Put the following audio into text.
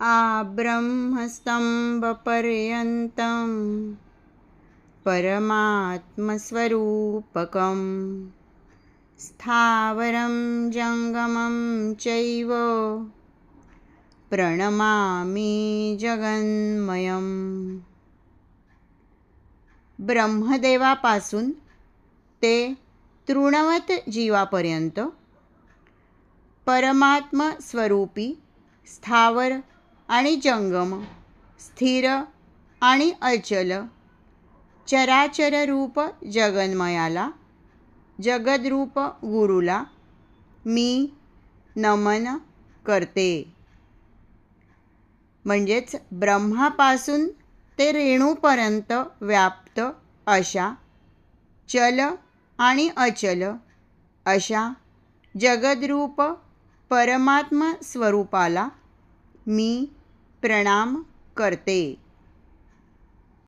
आब्रह्मस्तम्भपर्यन्तं परमात्मस्वरूपकं स्थावरं जङ्गमं चैव प्रणमामि जगन्मयम्। ब्रह्मदेवापासून ते तृणवत जीवापर्यंत परमात्मस्वरूपी स्थावर आणि जंगम स्थिर आणि अचल. चराचर रूप जगन्मयाला जगद्रूप गुरुला मी नमन करते. म्हणजेच ब्रह्मापासून ते रेणूपर्यंत व्याप्त अशा चल आणि अचल अशा जगद्रूप परमात्मा स्वरूपाला मी प्रणाम करते.